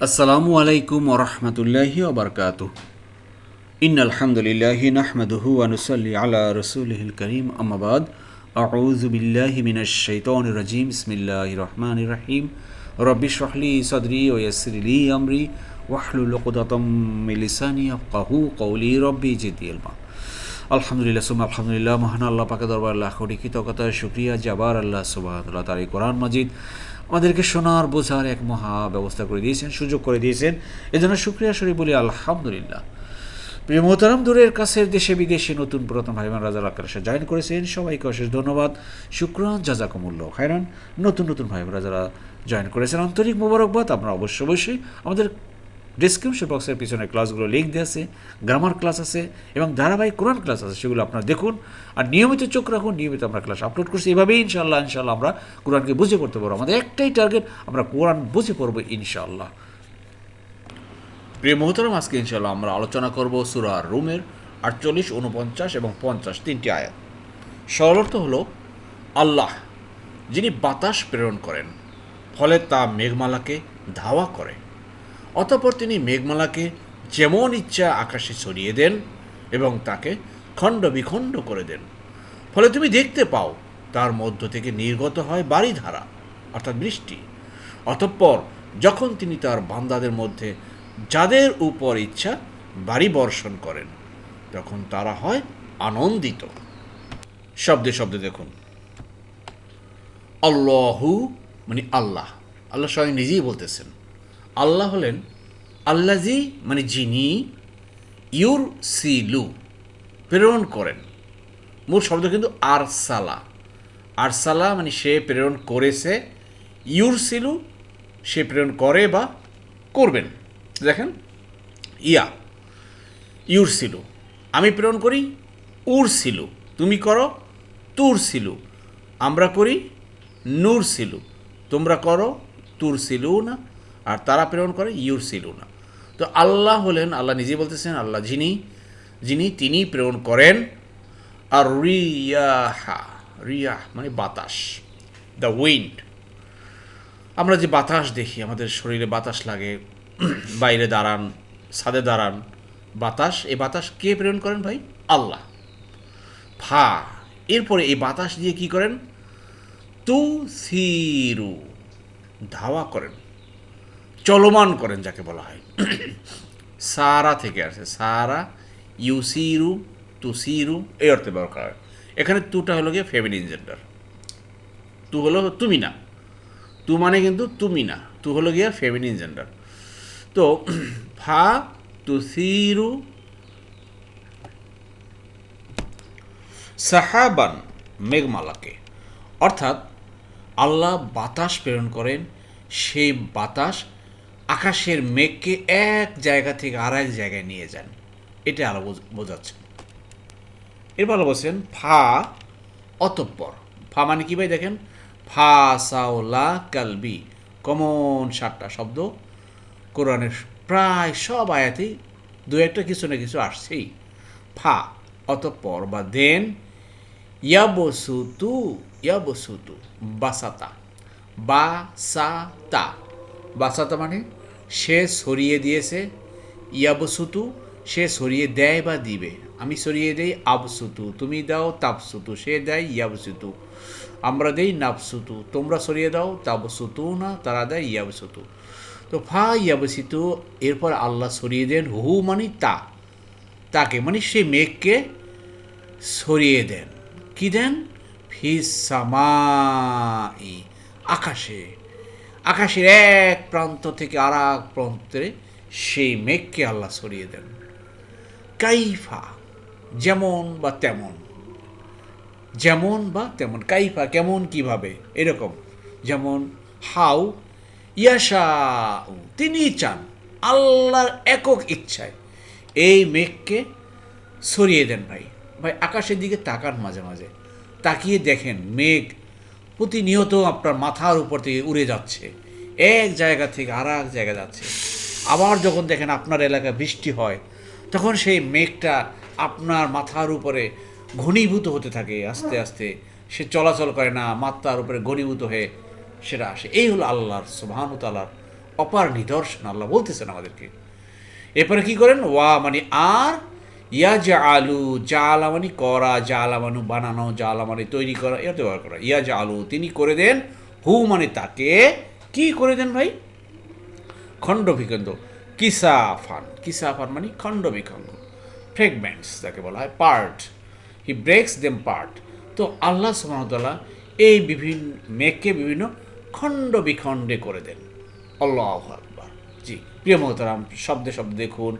আসসালামু আলাইকুম ওরহমতুল্লাহি ওবরকাত ইন আলহামদুলিল্লাহ নাহমাদুহু আনুসাল্লি আলা রসুলহিল করিম আমাবাদ আউযু বিল্লাহি মিনাশ শাইতানির রাজিম বিসমিল্লাহির রহমানির রহিম রব্বি শরহলি সদরি ওয়া ইয়াসসির লি আমরি ওয়াহলুল উকদাতাম মিন লিসানি ইয়াফকাহু কওলি রব্বি জিদনি ইলমা আলহামদুলিল্লাহ সুম আলহামদুলিল্লাহ মহান আল্লাহ পাকে দরবার লাখ কোটি কৃতজ্ঞতা শুক্রিয়া জাবার আল্লাহ সুবাহ তার এই কোরআন মাজিদ আমাদেরকে শোনার, বোঝার এক মহা ব্যবস্থা করে দিয়েছেন, সুযোগ করে দিয়েছেন। এজন্য সুক্রিয়া শরীফ বলি, আলহামদুলিল্লাহ। প্রিয় মোহতারাম, দূরের কাছের দেশে বিদেশে নতুন পুরাতন ভাইমান রাজা আকাশে জয়েন করেছেন। সবাইকে অশেষ ধন্যবাদ, শুক্রান জাজাকুমুল্ল হায়রান নতুন নতুন ভাই রাজারা জয়েন করেছেন। আন্তরিক মোবারকবাদ, আপনারা অবশ্য অবশ্যই আমাদের ডিসক্রিপশন বক্সের পিছনে ক্লাসগুলো লিঙ্ক দিয়ে আছে গ্রামার ক্লাস আছে এবং ধারাবাহিক কোরআন ক্লাস আছে, সেগুলো আপনারা দেখুন। আর নিয়মিত চোখ রাখুন, নিয়মিত আমরা ক্লাস আপলোড করছি। এভাবেই ইনশাল্লাহ ইনশাল্লাহ আমরা কোরআনকে বুঝে পড়তে পারব। আমাদের একটাই টার্গেট আমরা কোরআন বুঝে পড়ব ইনশাআল্লাহ। প্রিয় মোহতরম, আজকে ইনশাল্লাহ আমরা আলোচনা করব সুরা রুমের আটচল্লিশ উনপঞ্চাশ এবং পঞ্চাশ তিনটি আয়াত। সরল অর্থ হলো, আল্লাহ, যিনি বাতাস প্রেরণ করেন, ফলে তা মেঘমালাকে ধাওয়া করে। অতপর তিনি মেঘমালাকে যেমন ইচ্ছা আকাশে ছড়িয়ে দেন এবং তাকে খণ্ড বিখণ্ড করে দেন। ফলে তুমি দেখতে পাও, তার মধ্য থেকে নির্গত হয় বাড়িধারা অর্থাৎ বৃষ্টি। অতঃপর যখন তিনি তার বান্দাদের মধ্যে যাদের উপর ইচ্ছা বাড়ি বর্ষণ করেন, তখন তারা হয় আনন্দিত। শব্দে শব্দে দেখুন। আল্লাহু মানে আল্লাহ। আল্লাহ স্বয়ং নিজেই বলতেছেন। আল্লাহ হলেন আল্লাজি মানে যিনি ইউর সিলু প্রেরণ করেন। মূল শব্দ কিন্তু আরসালা। আরসালা মানে সে প্রেরণ করেছে ইউর সিলু সে প্রেরণ করে বা করবেন। দেখেন, ইয়া ইউর সিলু আমি প্রেরণ করি উর সিলু তুমি করো তুর সিলু আমরা করি নূর সিলু তোমরা করো তুর সিলু না আর তারা প্রেরণ করে ইউর সিলু না তো আল্লাহ হলেন, আল্লাহ নিজে বলতেছেন, আল্লাহ যিনি যিনি তিনি প্রেরণ করেন। আর রিয়াহা, রিয়াহ মানে বাতাস, দ্য উইন্ড। আমরা যে বাতাস দেখি, আমাদের শরীরে বাতাস লাগে, বাইরে দাঁড়ান, ছাদে দাঁড়ান, বাতাস, এই বাতাস কে প্রেরণ করেন ভাই? আল্লাহ। ফা, এরপরে এই বাতাস দিয়ে কি করেন? তু সিরু, ধাওয়া করেন। চলমান করেন যাকে বলা হয়। সারা থেকে আসে, সারা, ইউসিরু, তুসিরু, এই অর্থে ব্যবহার করা হয়। এখানে তুটা হলো গিয়ে ফেমিনিন জেন্ডার তু হলো তুমি না। তু মানে কিন্তু তুমি না। তু হলো গিয়ে ফেমিনিন জেন্ডার তো ফা, তুসিরু, সাহাবান, মেঘমালাকে। অর্থাৎ আল্লাহ বাতাস প্রেরণ করেন, সেই বাতাস আকাশের মেঘকে এক জায়গা থেকে আর এক জায়গায় নিয়ে যান। এটা আলো বোঝাচ্ছেন এরপর বলছেন, ফা অতঃপর। ফা মানে কী ভাই দেখেন? ফা সাওলা কালবি কমন সাতটা শব্দ। কোরআনের প্রায় সব আয়াতেই দু একটা কিছু না কিছু আসছেই। ফা অতঃপর বা দেন, ইয়াবসুতু ইয়াবসুতু, বাসাতা। তা বাসাতা মানে সে সরিয়ে দিয়েছে, ইয়াবসুতু, সে সরিয়ে দেয় বা দিবে। আমি সরিয়ে দেই আবসুতু, তুমি দাও তাপসুতু সে দেয় ইয়াবসুতু। আমরা দেই নাবসুতু, তোমরা সরিয়ে দাও তাবসুতু না, তারা দেয় ইয়াবসুতু। তো ফা ইয়াবসিতু, এরপর আল্লাহ সরিয়ে দেন হু মানে তা। তাকে মানে সে মেঘকে সরিয়ে দেন। কি দেন? ফিসামাই আকাশে। আকাশের এক প্রান্ত থেকে আর এক প্রান্তে সেই মেঘকে আল্লাহ সরিয়ে দেন। কাইফা, যেমন বা তেমন। যেমন বা তেমন। কাইফা কেমন, কীভাবে? এরকম। যেমন, হাউ ইয়াশা তিনি চান আল্লাহর একক ইচ্ছায়। এই মেঘকে সরিয়ে দেন ভাই। ভাই, আকাশের দিকে তাকান মাঝে মাঝে। তাকিয়ে দেখেন মেঘ প্রতিনিয়ত আপনার মাথার উপর থেকে উড়ে যাচ্ছে। এক জায়গা থেকে আর এক জায়গা যাচ্ছে। আবার যখন দেখেন আপনার এলাকায় বৃষ্টি হয়, তখন সেই মেঘটা আপনার মাথার উপরে ঘনীভূত হতে থাকে, আস্তে আস্তে। সে চলাচল করে না মাত্রার উপরে ঘনীভূত হয়ে সেটা আসে। এই হলো আল্লাহর সুবাহানুতালার অপার নিদর্শন। আল্লাহ বলতেছেন আমাদেরকে। এরপরে কি করেন? ওয়া মানে আর ইয়া জা আলু জালা মানে করা জালা মানে বানানো জালা মানে তৈরি করা এটা ব্যবহার করা। ইয়া জা আলু তিনি করে দেন, হু মানে তাকে কি করে দেন ভাই? খণ্ড বিখণ্ড, কিসাফান। কিসাফান মানে খণ্ড বিখণ্ড ফ্রেগমেন্টস যাকে বলা হয় part he breaks them part তো আল্লাহ সুমতলা এই বিভিন্ন মেঘকে বিভিন্ন খণ্ড বিখণ্ডে করে দেন। আল্লাহ আকবার। জি, প্রিয় মহতারাম, শব্দে শব্দ দেখুন,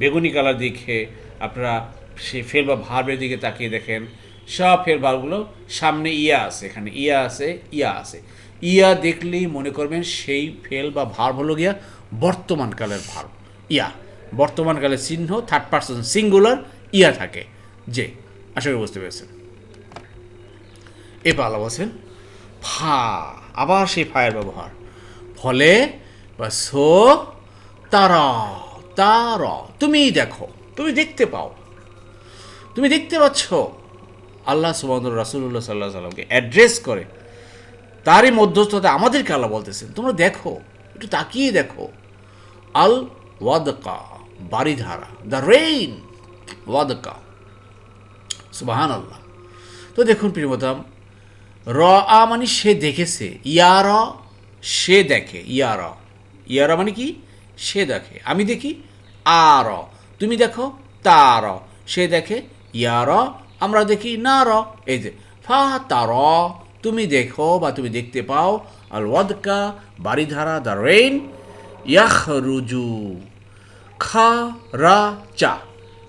বেগুনি কালার দেখে আপনারা সেই ফেল বা ভার্বের দিকে তাকিয়ে দেখেন। সব ফেল ভার্বগুলো সামনে ইয়া আছে, এখানে ইয়া আছে ইয়া আছে। ইয়া দেখলেই মনে করবেন সেই ফেল বা ভার্ব হলো গিয়া বর্তমান কালের ভার্ব। ইয়া বর্তমানকালের চিহ্ন থার্ড পার্সন সিঙ্গুলার ইয়া থাকে। যে আশা করি বুঝতে পেরেছেন। এ পালা বলছেন, ফা আবার সেই ফায়ের ব্যবহার। ফলে বা সো তারা, তার তুমি দেখো। তুমি দেখতে পাও। তুমি দেখতে পাচ্ছ, আল্লাহ সুবাহ রাসুল্লাহ সাল্লাহ সাল্লামকে অ্যাড্রেস করে। তারই মধ্যস্থতে আমাদেরকে আল্লাহ বলতেছেন। তোমরা দেখো, একটু তাকিয়ে দেখো। আল ওয়াদকা বাড়িধারা দ্য রেইন ওয়াদকা সুবাহান আল্লাহ তো দেখুন প্রিয়মতাম র আ মানে সে দেখেছে, ইয়ার সে দেখে, ইয়ার। ইয়ার মানে কি? সে দেখে। আমি দেখি, আর। তুমি দেখো তার। সে দেখে, ইয়ার। আমরা দেখি না র এই যে, ফা তার। তুমি দেখো বা তুমি দেখতে পাও আল ওয়াদকা বাড়িধারা দ্য রেইন ইয়াহ রুজু খা, রা, চা।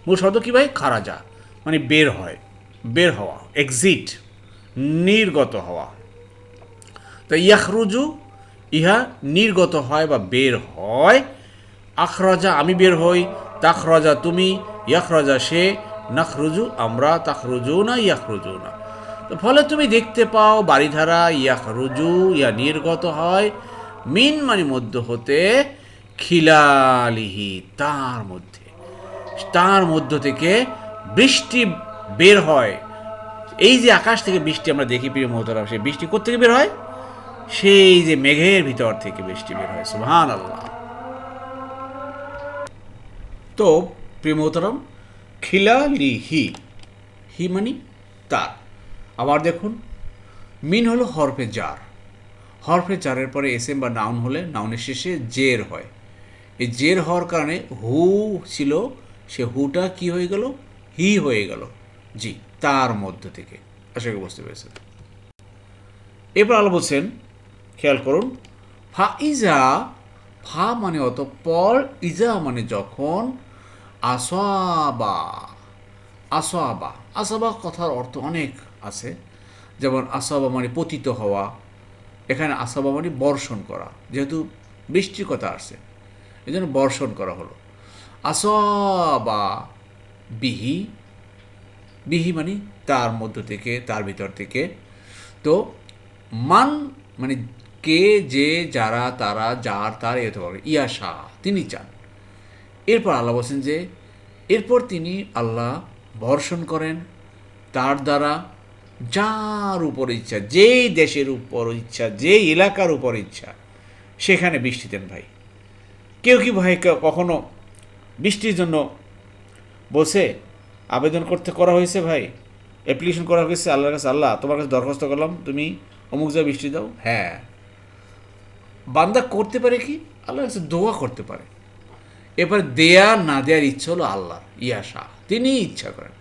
মূল শব্দ কী ভাই? খারাজা মানে বের হয়, বের হওয়া এক্সিট নির্গত হওয়া। তো ইয়াখরুজু, ইহা নির্গত হয় বা বের হয়। আখরাজা, আমি বের হই। তাখরাজা তুমি, ইয়াখরাজা সে, নাখরুজু আমরা তাখরুজু না ইয়াখরুজু না তো ফলে তুমি দেখতে পাও বাড়িধারা ইয়াখরুজু, ইয়া নির্গত হয় মিন মানে মধ্য হতে খিলালিহি, তার মধ্যে। তার মধ্য থেকে বৃষ্টি বের হয়। এই যে আকাশ থেকে বৃষ্টি আমরা দেখি, প্রিয় মহতরাম সেই বৃষ্টি কোথেকে বের হয়? সেই যে মেঘের ভিতর থেকে বৃষ্টি বের হয় সুহান আল্লাহ তো প্রিয় মহতরাম খিলালি হি হি মানে তার। আবার দেখুন, মিন হলো হরফে জার। হরফে জারের পরে এস এম বা নাউন হলে নাউনের শেষে জের হয়। এই জের হওয়ার কারণে হু ছিল, সে হুটা কি হয়ে গেল? হি হয়ে গেল। জি, তার মধ্য থেকে। আশা করি বুঝতে পেরেছেন। এরপর আলো বলছেন, খেয়াল করুন ফা ইজা ফা মানে অতঃপর ইজা মানে যখন আসবা আসবা। আসবা কথার অর্থ অনেক আছে। যেমন আসবা মানে পতিত হওয়া, এখানে আসবা মানে বর্ষণ করা, যেহেতু বৃষ্টির কথা আসছে এই জন্য বর্ষণ করা হলো। আসবা বিহি বিহি মানে তার মধ্য থেকে, তার ভিতর থেকে। তো মান মানে কে, যে, যারা, তারা, যার, তার এ হতে পারে ইয়াশা তিনি চান। এরপর আল্লাহ বলছেন যে, এরপর তিনি আল্লাহ বর্ষণ করেন তার দ্বারা যার উপর ইচ্ছা, যেই দেশের উপর ইচ্ছা, যেই এলাকার উপর ইচ্ছা, সেখানে বৃষ্টি দেন ভাই। কেউ কি ভাই কখনো বৃষ্টির জন্য বসে আবেদন করতে করা হয়েছে ভাই? অ্যাপ্লিকেশন করা হয়েছে আল্লাহর কাছে, আল্লাহ, তোমার কাছে দরখাস্ত করলাম, তুমি অমুক যা বৃষ্টি দাও? হ্যাঁ। বান্দা করতে পারে কি? আল্লাহর কাছে দোয়া করতে পারে। এবার দেয়া না দেওয়ার ইচ্ছা হলো আল্লাহর ইয়াশা তিনি ইচ্ছা করেন।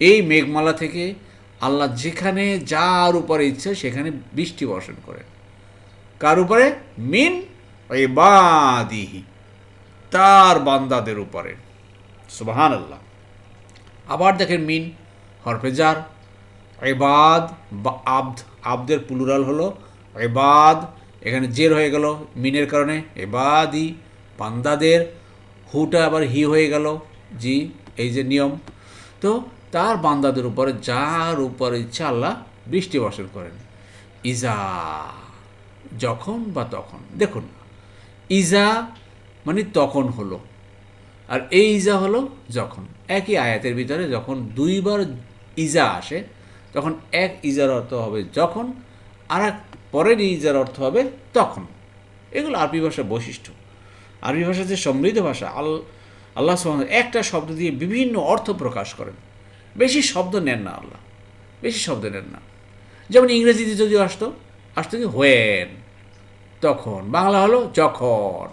এই মেঘমালা থেকে আল্লাহ যেখানে যার উপরে ইচ্ছা সেখানে বৃষ্টি বর্ষণ করেন। কার উপরে? মিন এবাদিহি তার বান্দাদের উপরে। সুবাহান আল্লাহ আবার দেখেন মিন হরফেজার এবাদ বা আব্দ, আব্দের প্লুরাল হলো এবাদ এখানে জের হয়ে গেল মিনের কারণে। এবাদি বান্দাদের হুটা আবার হি হয়ে গেল। জি, এই যে নিয়ম। তো তার বান্দাদের উপরে যার উপরে ইচ্ছা আল্লাহ বৃষ্টি বর্ষণ করেন। ইজা, যখন বা তখন। দেখুন, ইজা মানে তখন হলো। আর এই ইজা হলো যখন। একই আয়াতের ভিতরে যখন দুইবার ইজা আসে, তখন এক ইজার অর্থ হবে যখন আর এক পরের ইজার অর্থ হবে তখন। এগুলো আরবি ভাষার বৈশিষ্ট্য। আরবি ভাষা যে সমৃদ্ধ ভাষা, আল, আল্লাহ সুবহানাহু একটা শব্দ দিয়ে বিভিন্ন অর্থ প্রকাশ করেন। বেশি শব্দ নেন না আল্লাহ। বেশি শব্দ নেন না। যেমন ইংরেজিতে যদি আসতো আসতো কি হোয়েন তখন। বাংলা হলো যখন।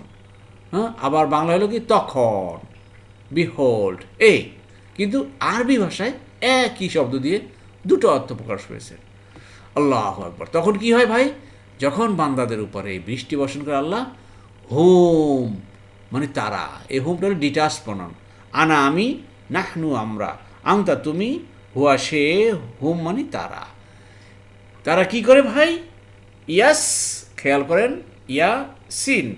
হ্যাঁ? আবার বাংলা হলো কি তখন। বিহোল্ড এই। কিন্তু আরবি ভাষায় একই শব্দ দিয়ে দুটো অর্থ প্রকাশ হয়েছে। আল্লাহ আকবর। তখন কি হয় ভাই? যখন বান্দাদের উপরে এই বৃষ্টি বর্ষণ করে আল্লাহ, হোম মানে তারা, এই হোমটা হলো ডিটাচ প্রণন আনা আমি, নাহনু আমরা আংতা তুমি, হুয়া সে, হোম মানে তারা। তারা কি করে ভাই? ইয়াস, খেয়াল করেন ইয়া সিন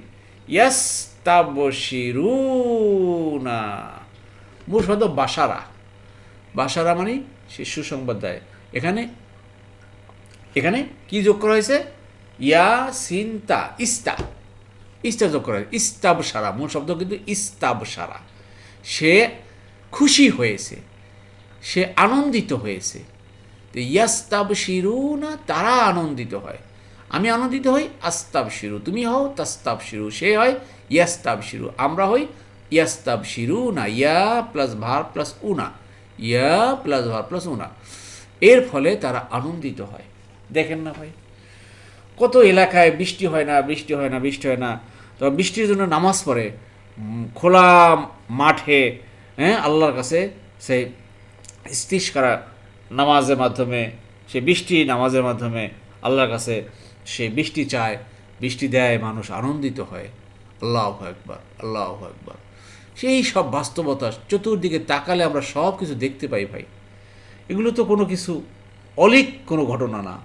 ইয়াস তাবশিরুনা মূল শব্দ বাসারা। বাসারা মানে সে সুসংবাদ দেয়। এখানে এখানে কি যোগ করা হয়েছে? ইয়া সিনতা ইস্তা। ইস্তা যোগ করা হয়েছে। ইস্তাব সারা মূল শব্দ কিন্তু ইস্তাব সারা সে খুশি হয়েছে। সে আনন্দিত হয়েছে। তো ইয়াস্তাব শিরু না তারা আনন্দিত হয়। আমি আনন্দিত হই আস্তাব শিরু তুমি হও তাস্তাব শিরু সে হয় ইয়াস্তাব শিরু আমরা হই ইয়াস্তাব শিরু না ইয়া প্লাস ভার প্লাস উনা। ইয়া প্লাস ভার প্লাস উনা। এর ফলে তারা আনন্দিত হয়। দেখেন না ভাই। কত এলাকায় বৃষ্টি হয় না, বৃষ্টি হয় না, বৃষ্টি হয় না। তো বৃষ্টির জন্য নামাজ পড়ে খোলা মাঠে হ্যাঁ আল্লাহর কাছে সেই ইস্তিস করা নামাজের মাধ্যমে, সে বৃষ্টি নামাজের মাধ্যমে আল্লাহর কাছে সে বৃষ্টি চায়, বৃষ্টি দেয়, মানুষ আনন্দিত হয়। আল্লাহ একবার আল্লাহ একবার সেই সব বাস্তবতা চতুর্দিকে তাকালে আমরা সব কিছু দেখতে পাই ভাই। এগুলো তো কোনো কিছু অলিক কোনো ঘটনা না।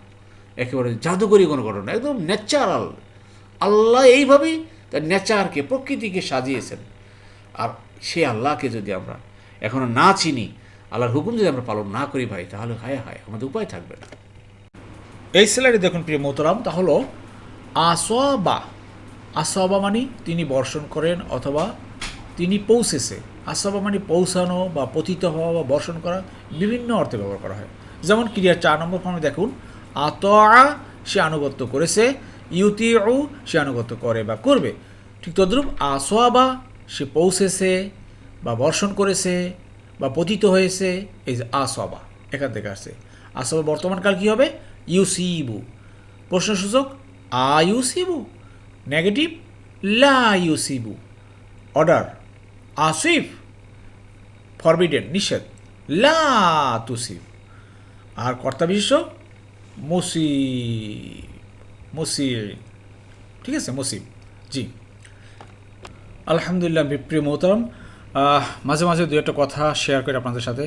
একেবারে জাদুকরী কোনো ঘটনা, একদম ন্যাচারাল আল্লাহ এইভাবেই তার নেচারকে, প্রকৃতিকে সাজিয়েছেন। আর সে আল্লাহকে যদি আমরা এখনও না চিনি, আল্লাহর হুকুম যদি আমরা পালন না করি ভাই, তাহলে হায় হায়, আমাদের উপায় থাকবে না। এই স্যালারি দেখুন প্রিয় মোহতরাম, তা হলো আসবা আসবা মানে তিনি বর্ষণ করেন অথবা তিনি পৌঁছেছে। আসবা মানে পৌঁছানো বা পতিত হওয়া বা বর্ষণ করা বিভিন্ন অর্থে ব্যবহার করা হয়। যেমন ক্রিয়ার চার নম্বর ফর্মে দেখুন আত সে আনুগত্য করেছে। ইউতি সে আনুগত্য করে বা করবে। ঠিক তদ্রূপ আসোয়াবা সে পৌঁছেছে বা বর্ষণ করেছে বা পতিত হয়েছে, এই যে আসবা, এখান থেকে আসছে। আসবা বর্তমানকাল কী হবে? ইউসিবু। প্রশ্নসূচক আয়ুসিবু নেগেটিভ, লা ইউসিবু। অর্ডার, আসিফ। ফরবিডেন, নিষেধ, লা তুসিব। আর কর্তা মুসিব মুসিব ঠিক আছে মুসিব জি। আলহামদুলিল্লাহ প্রিয় মোহতারাম মাঝে মাঝে দু একটা কথা শেয়ার করি আপনাদের সাথে।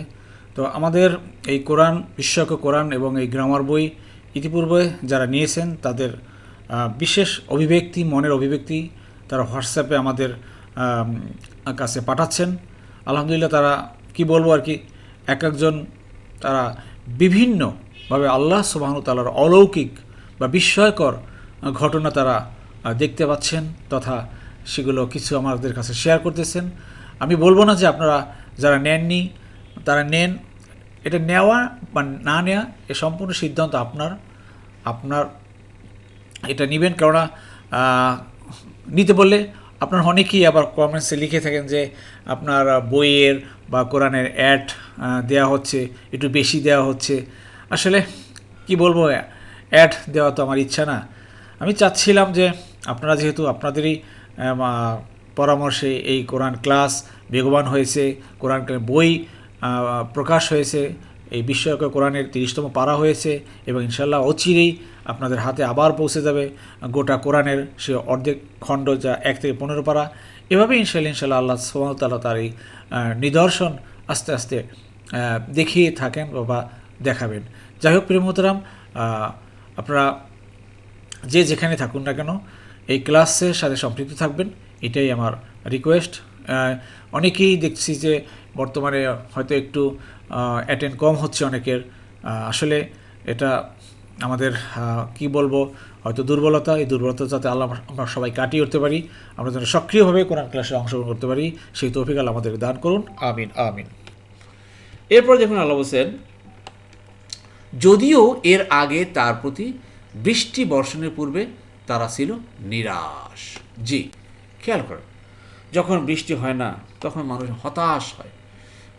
তো আমাদের এই কোরআন, বিশ্বক কোরআন এবং এই গ্রামার বই ইতিপূর্বে যারা নিয়েছেন, তাদের বিশেষ অভিব্যক্তি, মনের অভিব্যক্তি তারা হোয়াটসঅ্যাপে আমাদের কাছে পাঠাচ্ছেন। আলহামদুলিল্লাহ তারা, কি বলব আর কি, এক একজন তারা বিভিন্নভাবে আল্লাহ সুবাহন তালার অলৌকিক বা বিস্ময়কর ঘটনা তারা দেখতে পাচ্ছেন তথা সেগুলো কিছু আমাদের কাছে শেয়ার করতেছেন। আমি বলব না যে আপনারা যারা নেননি, তারা নেন। এটা নেওয়া বা না নেওয়া এ সম্পূর্ণ সিদ্ধান্ত আপনার। আপনার এটা নেবেন কেননা নিতে বললে আপনার অনেকেই আবার কমেন্টসে লিখে থাকেন যে আপনার বইয়ের বা কোরআনের অ্যাড দেওয়া হচ্ছে, একটু বেশি দেওয়া হচ্ছে। আসলে কি বলব অ্যাড দেওয়া তো আমার ইচ্ছা না। আমি চাচ্ছিলাম যে আপনারা যেহেতু আপনাদেরই পরামর্শে এই কোরআন ক্লাস বেগবান হয়েছে, কোরআন বই প্রকাশ হয়েছে, এই বিশ্বকর কোরআনের তিরিশতম পারা হয়েছে এবং ইনশাল্লাহ অচিরেই আপনাদের হাতে আবার পৌঁছে যাবে। গোটা কোরআনের সে অর্ধেক খণ্ড যা এক থেকে পনেরো পারা, এভাবে ইনশাল্লাহ ইনশাল্লাহ আল্লাহ সুবাহতাল্লাহ তার এই নিদর্শন আস্তে আস্তে দেখিয়ে থাকেন বা দেখাবেন। যাই হোক, প্রিয় মোহতারাম আপনারা যে যেখানে থাকুন না কেন, এই ক্লাসের সাথে সম্পৃক্ত থাকবেন, এটাই আমার রিকোয়েস্ট অনেকেই দেখছি যে বর্তমানে হয়তো একটু অ্যাটেন্ড কম হচ্ছে অনেকের। আসলে এটা আমাদের কি বলব, হয়তো দুর্বলতা, এই দুর্বলতা যাতে আল্লাহ আমরা সবাই কাটিয়ে উঠতে পারি, আমরা যেন সক্রিয়ভাবে কোরআন ক্লাসে অংশগ্রহণ করতে পারি, সেই তৌফিক আল্লাহ আমাদের দান করুন, আমিন আমিন। এরপর দেখুন আল্লাহ বলছেন যদিও এর আগে তার প্রতি বৃষ্টি বর্ষণের পূর্বে তারা ছিল নিরাশ। জি, খেয়াল করেন যখন বৃষ্টি হয় না, তখন মানুষ হতাশ হয়,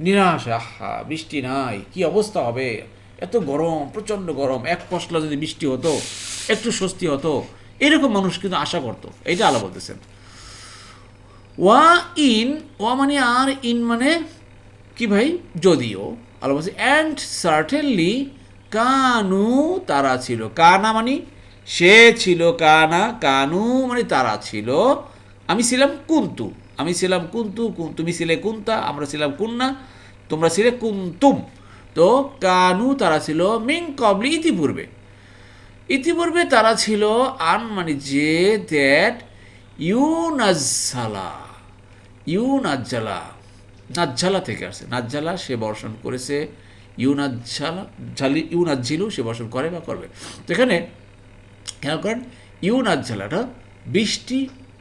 নিরাশ আহা, বৃষ্টি নাই, কি অবস্থা হবে? এত গরম, প্রচণ্ড গরম, এক পশলা যদি বৃষ্টি হতো, একটু স্বস্তি হতো, এরকম মানুষ কিন্তু আশা করতো, এইটা আলা বলতেছেন। ওয়া ইন, ওয়া মানে আর, ইন মানে কি ভাই? যদিও আলো বলছে অ্যান্ড সার্টেনলি কানু তারা ছিল। কানা মানে সে ছিল কানা, কানু মানে তারা ছিল। আমি ছিলাম কুন্তু, আমি ছিলাম কুন্তু তুমি ছিলে কুন্তা, আমরা ছিলাম কুন্না, তোমরা ছিলে কুন্তুম। তো কানু তারা ছিল মিং কবলি ইতিপূর্বে। ইতিপূর্বে তারা ছিল আন মানে যে, দ্যাট ইউ নাজ্জালা ইউ নাজ্জালা নাজ্জালা থেকে আসছে নাজ্জালা সে বর্ষণ করেছে ইউ নাজ্জালা ঝালি ইউ নাজ্জিলু সে বসন করে বা করবে। তো এখানে খেয়াল করেন ইউ নাজ্জালাটা বৃষ্টি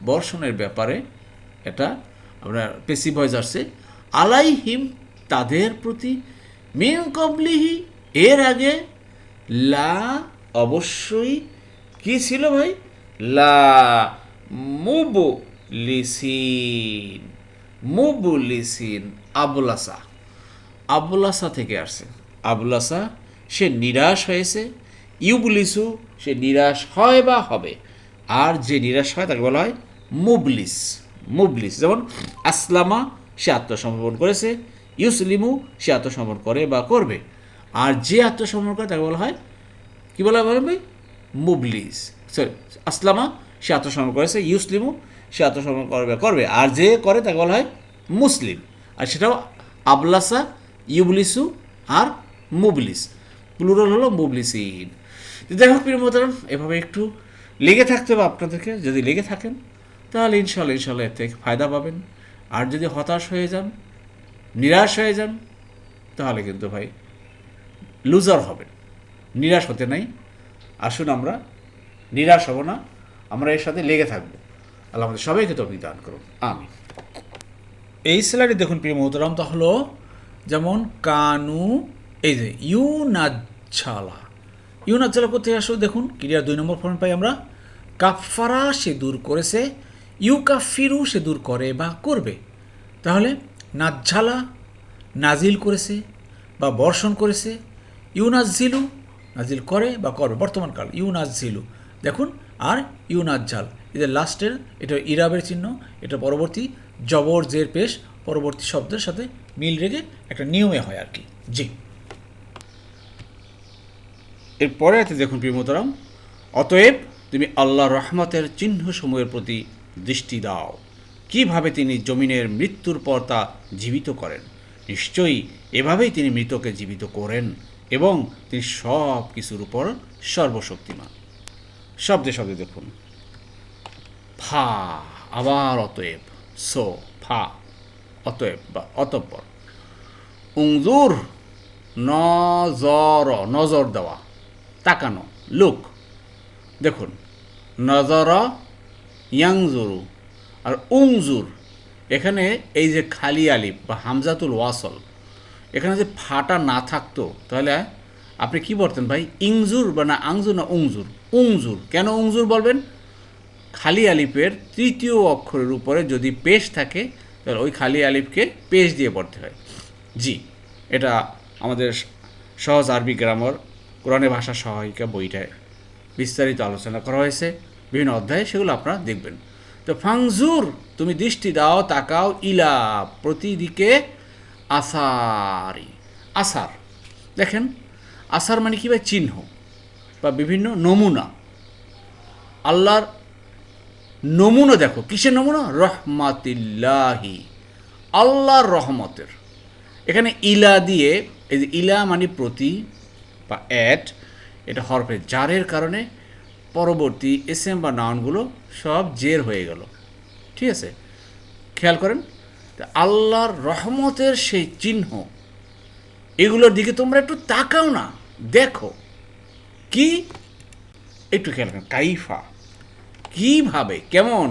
বর্ষণের ব্যাপারে এটা আপনার পেসি ভয়েস আসছে। আলাইহিম তাদের প্রতি মিন কবলিহি এর আগে লা অবশ্যই কি ছিল ভাই? লা মুবু লিসিন মুবু লিসিন আবুলাসা। আবুলাসা থেকে আসছে। আবুলাসা সে নিরাশ হয়েছে। ইউবলিসু, সে নিরাশ হয় বা হবে? আর যে নিরাশ হয় তাকে বলা হয় মুবলিস। মুবলিস, যেমন আসলামা, সে আত্মসমর্পণ করেছে। ইউসলিমু, সে আত্মসমর্পণ করে বা করবে। আর যে আত্মসমর্পণ করে তাকে বলা হয়, কি বলা হয় ভাই? মুবলিস। সরি আসলামা, সে আত্মসমর্পণ করেছে। ইউসলিমু, সে আত্মসমর্পণ করবে করবে। আর যে করে তাকে বলা হয় মুসলিম। আর সেটাও আবলাসা ইউবলিসু আর মুবলিস। প্লুরাল হলো মুবলিসিন। তো যাই হোক প্রিয় মোহতারাম, এভাবে একটু লেগে থাকতে হবে আপনাদেরকে। যদি লেগে থাকেন তাহলে ইনশাল্লাহ ইনশাল্লাহ এর থেকে ফায়দা পাবেন। আর যদি হতাশ হয়ে যান নিরাশ হয়ে যান তাহলে কিন্তু ভাই লুজার হবেন। নিরাশ হতে নাই। আসুন আমরা নিরাশ হব না আমরা এর সাথে লেগে থাকব। আল্লাহ আমাদের সবাইকে তৌফিক দান করুন। আমি এই স্যালারি দেখুন প্রিয় মোহতরাম তা হলো যেমন কানু, এই যে ইউনাজ্জালা। ইউনাজ্জালা কোথায় আসো দেখুন ক্রিয়ার দুই নম্বর ফর্ম পাই আমরা। কাফারা সে দূর করেছে ইউ কাফিরু সে দূর করে বা করবে। তাহলে নাজ্জালা নাজিল করেছে বা বর্ষণ করেছে ইউনাজিলু নাজিল করে বা করবে, বর্তমান কাল ইউনাজিলু দেখুন, আর ইউনাজ্জাল এদের লাস্টের এটা ইরাবের চিহ্ন, এটা পরবর্তী জবর জের পেশ, পরবর্তী শব্দের সাথে মিল রেখে একটা নিয়মে হয় আর কি। জি। এরপরে আছে দেখুন প্রিয় মোহতারাম, অতএব তুমি আল্লাহ রহমতের চিহ্নসমূহের প্রতি দৃষ্টি দাও। কীভাবে তিনি জমিনের মৃত্যুর পর তা জীবিত করেন? নিশ্চয়ই এভাবেই তিনি মৃতকে জীবিত করেন এবং তিনি সব কিছুর উপর সর্বশক্তিমান। শব্দে শব্দে দেখুন। ফা, আবার অতএব। সো, ফা, অতএব বা অতঃপর। উংজুর, নজর নজর দেওয়া, তাকানো, লুক। দেখুন, নজর, ইয়াংজুরু আর উংজুর। এখানে এই যে খালি আলিফ বা হামজাতুল ওয়াসল, এখানে যে ফাটা না থাকতো, তাহলে আপনি কি বলতেন ভাই? ইংজুর বা না আংজুর না উংজুর? উংজুর। কেন উংজুর বলবেন? খালি আলিফের তৃতীয় অক্ষরের উপরে যদি পেশ থাকে, তাহলে ওই খালি আলিফকে পেশ দিয়ে পড়তে হয়। জি, এটা আমাদের সহজ আরবি গ্রামার কোরআনে ভাষা সহায়িকা বইটায় বিস্তারিত আলোচনা করা হয়েছে, বিভিন্ন অধ্যায়ে, সেগুলো আপনারা দেখবেন। তো ফাংজুর, তুমি দৃষ্টি দাও, তাকাও, ইলা, প্রতিদিকে আসারি। আসার, দেখেন, আসার মানে কী চিহ্ন বা বিভিন্ন নমুনা। আল্লাহর নমুনা দেখো, কিসের নমুনা? রহমাতিল্লাহি, আল্লাহর রহমতের। এখানে ইলা দিয়ে, এই যে ইলা মানে প্রতি বা অ্যাট এটা হরফে জারের কারণে পরবর্তী এসএম বা নাউনগুলো সব জের হয়ে গেল। ঠিক আছে? খেয়াল করেন আল্লাহর রহমতের সেই চিহ্ন, এগুলোর দিকে তোমরা একটু তাকাও না, দেখো। কি? একটু খেয়াল করেন, কাইফা। কীভাবে? কেমন?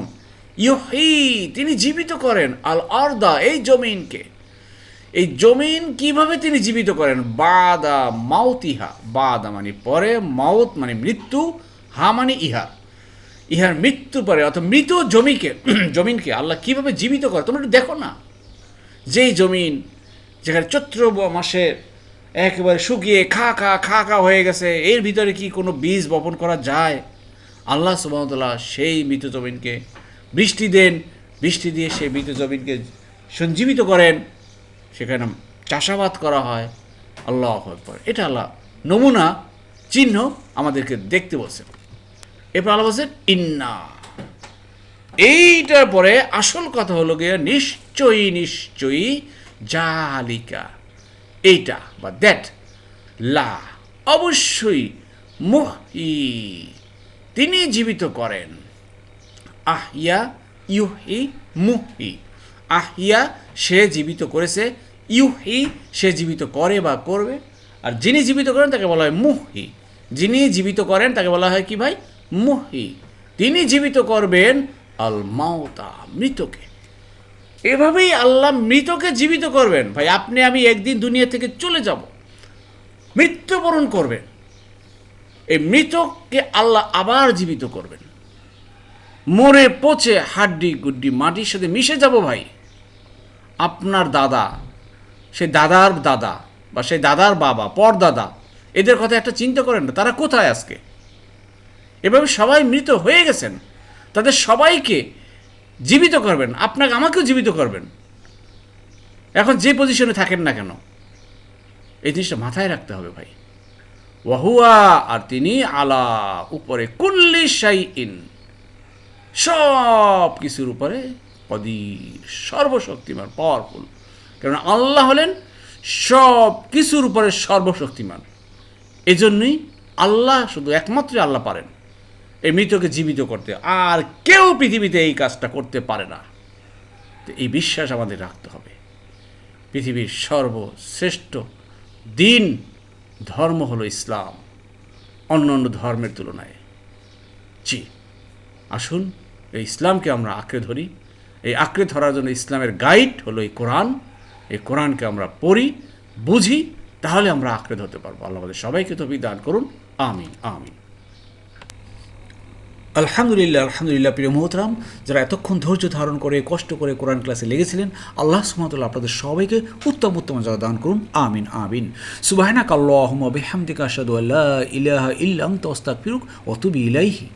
ইহি তিনি জীবিত করেন আল আরদা, এই জমিনকে। এই জমিন কীভাবে তিনি জীবিত করেন? বাদা মাউতিহা বাদা মানে পরে, মাউত মানে মৃত্যু, হা মানে ইহা। ইহার মৃত্যু পরে, অর্থাৎ মৃত জমিকে, জমিনকে আল্লাহ কীভাবে জীবিত করে? তোমরা একটু দেখো না। যেই জমিন যেখানে চৈত্র মাসে একেবারে শুকিয়ে খা খা খা খা হয়ে গেছে, এর ভিতরে কি কোনো বীজ বপন করা যায়? আল্লাহ সুবাহতাল্লাহ সেই মৃত জমিনকে বৃষ্টি দেন। বৃষ্টি দিয়ে সেই মৃত জমিনকে সঞ্জীবিত করেন। সেখানে চাষাবাদ করা হয়। আল্লাহ আকবর। এটা আল্লাহ নমুনা, চিহ্ন আমাদেরকে দেখতে বলছেন এরপর আল্লাহ বলছেন ইন্না। এইটার পরে আসল কথা হলো গিয়ে, নিশ্চয়ই নিশ্চয়ই, জালিকা। এইটা বা দ্যাট লা। অবশ্যই মুহি তিনি জীবিত করেন। আহিয়া ইউহি মুহি আহিয়া সে জীবিত করেছে ইউহি সে জীবিত করে বা করবে। আর যিনি জীবিত করেন তাকে বলা হয় মুহি যিনি জীবিত করেন তাকে বলা হয় কি ভাই? মুহি তিনি জীবিত করবেন আল মাওতা মৃতকে। এভাবেই আল্লাহ মৃতকে জীবিত করবেন। ভাই, আপনি, আমি একদিন দুনিয়া থেকে চলে যাব। মৃত্যুবরণ করবেন। এই মৃতকে আল্লাহ আবার জীবিত করবেন। মরে পচে হাড্ডি গুড্ডি মাটির সাথে মিশে যাব ভাই। আপনার দাদা সেই দাদার দাদা বা সেই দাদার বাবা, পরদাদা, এদের কথা একটা চিন্তা করেন না, তারা কোথায় আজকে? এভাবে সবাই মৃত হয়ে গেছেন, তাদের সবাইকে জীবিত করবেন, আপনাকে আমাকেও জীবিত করবেন। এখন যে পজিশনে থাকেন না কেন? এই জিনিসটা মাথায় রাখতে হবে ভাই। ওয়াহুয়া, আর তিনি আলা, উপরে কুল্লি সাই ইন সব কিছুর উপরে অধীর সর্বশক্তিমান পাওয়ারফুল কারণ আল্লাহ হলেন সব কিছুর উপরে সর্বশক্তিমান। এজন্যই আল্লাহ শুধু একমাত্র আল্লাহ পারেন। এই মৃতকে জীবিত করতে আর কেউ পৃথিবীতে এই কাজটা করতে পারে না। তো এই বিশ্বাস আমাদের রাখতে হবে। পৃথিবীর সর্বশ্রেষ্ঠ দিন ধর্ম হলো ইসলাম। অন্য অন্য ধর্মের তুলনায়। জি, আসুন এই ইসলামকে আমরা আঁকড়ে ধরি। এই আঁকড়ে ধরার জন্য ইসলামের গাইড হলো এই কোরআন। এই কোরআনকে আমরা পড়ি, বুঝি, তাহলে আমরা আঁকড়ে ধরতে পারব। আল্লাহ আমাদের সবাইকে তো দান করুন। আমিন আমিন। আলহামদুলিল্লাহ আলহামদুলিল্লাহ, প্রিয় মোহতরাম, যারা এতক্ষণ ধৈর্য ধারণ করে, কষ্ট করে কোরআন ক্লাসে লেগেছিলেন, আল্লাহ সুমতুল্লাহ আপনাদের সবাইকে উত্তম উত্তম যারা দান করুন। আমিন আমিন। সুবাহনা কাল্লাহম বেহামদিকা আসাদু আল্লাহ ইলাহা ইল্লাম তস্তাক ফিরুক অতুবি ইলাইহি।